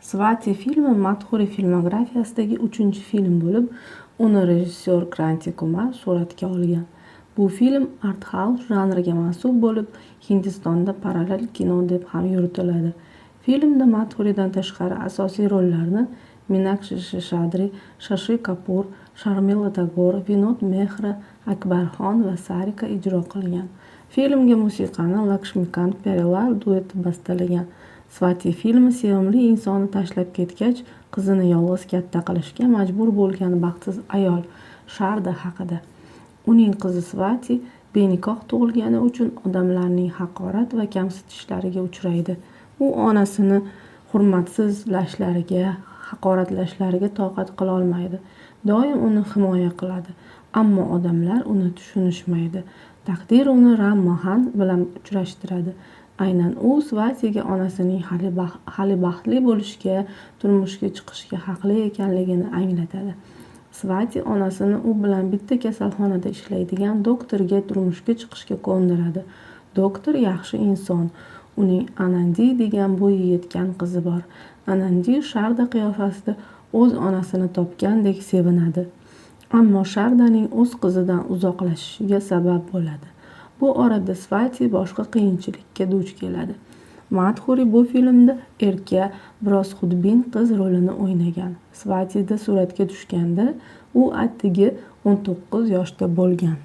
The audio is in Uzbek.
Svati filmi Madhuri filmografiyasidagi uchinchi film bo'lib, uni rejissyor Kranti Kumar suratga olgan. Bu film art-house janriga mansub bo'lib, Hindistonda parallel kino deb ham yuritiladi. Filmda Madhuridan tashqari asosiy rollarni Minakshi shishadri Shashi Kapur, Sharmila Tagor, Vinod Mehra, Akbar Khan va Sarika ijro qilgan. Filmga musiqani Lakshmikant perelal dueti bastalagan. Svati filmi sevimli insonni tashlab ketgach, qizini yolg'iz katta qilishga majbur bo'lgan baxtsiz ayol Sharda haqida. Uning qizi Svati benikoh tug'ilgani uchun odamlarning haqorat va kamsitishlariga uchraydi. U onasini hurmatsizlashlariga, haqoratlashlariga toqat qilolmaydi. Doim uni himoya qiladi, ammo odamlar uni tushunishmaydi. Taqdir uni Ram Mohan bilan uchrashtiradi. Aynan u Svatiga onasining hali baxtli bo'lishga, turmushga chiqishga haqli ekanligini anglatadi. Svati onasini u bilan bitta kasalxonada ishlaydigan doktorga turmushga chiqishga ko'ndiradi. Doktor yaxshi inson. Uning Anandi degan bo'yi yetgan qizi bor. Anandi Sharda qiyofasida o'z onasini topgandek sevinadi. Ammo Shardaning o'z qizidan uzoqlashishiga sabab bo'ladi. Bu orada Svati boshqa qiyinchilikka duch keladi. Madhuri bu filmda erka, biroz xudbin qiz rolini o'ynagan. Svatida suratga tushganda u atigi o'n to'qqiz yoshda bo'lgan.